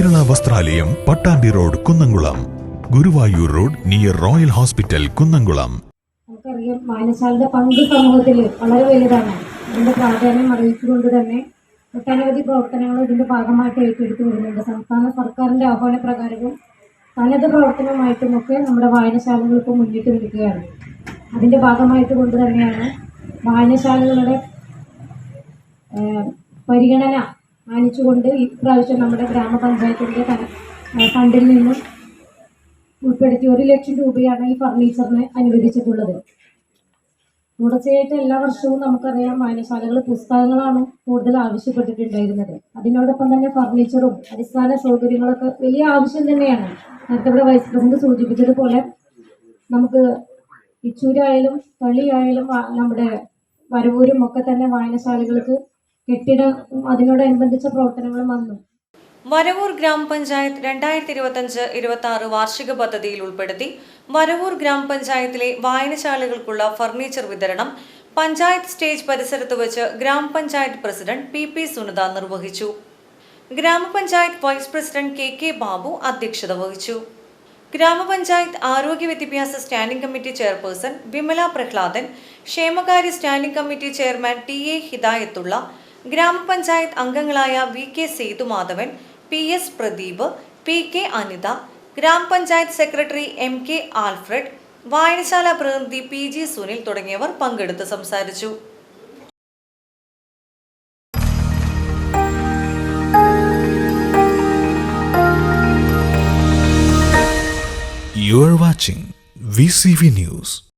വസ്ത്രാലയം Pattambi road Kunnamkulam. Guruvayur road near royal hospital Kunnamkulam. നമുക്കറിയാം വായനശാലയുടെ പങ്ക് സമൂഹത്തിൽ വളരെ വലുതാണ്. അതിന്റെ പ്രാധാന്യം അറിയിച്ചുകൊണ്ട് തന്നെ ഒട്ടനവധി പ്രവർത്തനങ്ങൾ ഇതിന്റെ ഭാഗമായിട്ട് ഏറ്റെടുത്തു വരുന്നുണ്ട്. സംസ്ഥാന സർക്കാരിന്റെ ആഹ്വാന പ്രകാരവും തനത് പ്രവർത്തനമായിട്ടുമൊക്കെ നമ്മുടെ വായനശാലകൾ ഇപ്പോൾ മുന്നിട്ട് നിൽക്കുകയാണ്. അതിന്റെ ഭാഗമായിട്ട് കൊണ്ട് തന്നെയാണ് വായനശാലകളുടെ പരിഗണന മാനിച്ചുകൊണ്ട് ഇപ്രാവശ്യം നമ്മുടെ ഗ്രാമപഞ്ചായത്തിന്റെ ഫണ്ടിൽ നിന്നും ഉൾപ്പെടുത്തി ഒരു ലക്ഷം രൂപയാണ് ഈ ഫർണിച്ചറിന് അനുവദിച്ചിട്ടുള്ളത്. തുടർച്ചയായിട്ട് എല്ലാ വർഷവും നമുക്കറിയാം വായനശാലകൾ പുസ്തകങ്ങളാണ് കൂടുതൽ ആവശ്യപ്പെട്ടിട്ടുണ്ടായിരുന്നത്. അതിനോടൊപ്പം തന്നെ ഫർണിച്ചറും അടിസ്ഥാന സൗകര്യങ്ങളൊക്കെ വലിയ ആവശ്യം തന്നെയാണ്. നേരത്തെ ഇവിടെ വൈസ് പ്രസിഡന്റ് സൂചിപ്പിച്ചതുപോലെ നമുക്ക് ഇച്ചൂരായാലും തളിയായാലും നമ്മുടെ വരവൂരും ഒക്കെ തന്നെ വായനശാലകൾക്ക് കെട്ടിടം അതിനോടനുബന്ധിച്ച പ്രവർത്തനങ്ങൾ വന്നു. വരവൂർ ഗ്രാമപഞ്ചായത്ത് രണ്ടായിരത്തി ഇരുപത്തഞ്ച് ഇരുപത്തി ആറ് വാർഷിക പദ്ധതിയിൽ ഉൾപ്പെടുത്തി വരവൂർ ഗ്രാമപഞ്ചായത്തിലെ വായനശാലകൾക്കുള്ള ഫർണിച്ചർ വിതരണം പഞ്ചായത്ത് സ്റ്റേജ് പരിസരത്ത് വെച്ച് ഗ്രാമപഞ്ചായത്ത് പ്രസിഡന്റ് പി പി സുനിത നിർവഹിച്ചു. ഗ്രാമപഞ്ചായത്ത് vice president K K Babu അധ്യക്ഷത വഹിച്ചു. ഗ്രാമപഞ്ചായത്ത് ആരോഗ്യ വിദ്യാഭ്യാസ standing committee chairperson Vimala Prahladan ക്ഷേമകാര്യ standing committee chairman T A Hidayathulla ഗ്രാമപഞ്ചായത്ത് അംഗങ്ങളായ V K Sethumadhavan P S Pradeep P K Anitha ഗ്രാമപഞ്ചായത്ത് സെക്രട്ടറി എം കെ ആൽഫ്രഡ് വായനശാല പ്രതിനിധി പി ജി സുനിൽ തുടങ്ങിയവർ പങ്കെടുത്ത് സംസാരിച്ചു You are watching VCV News.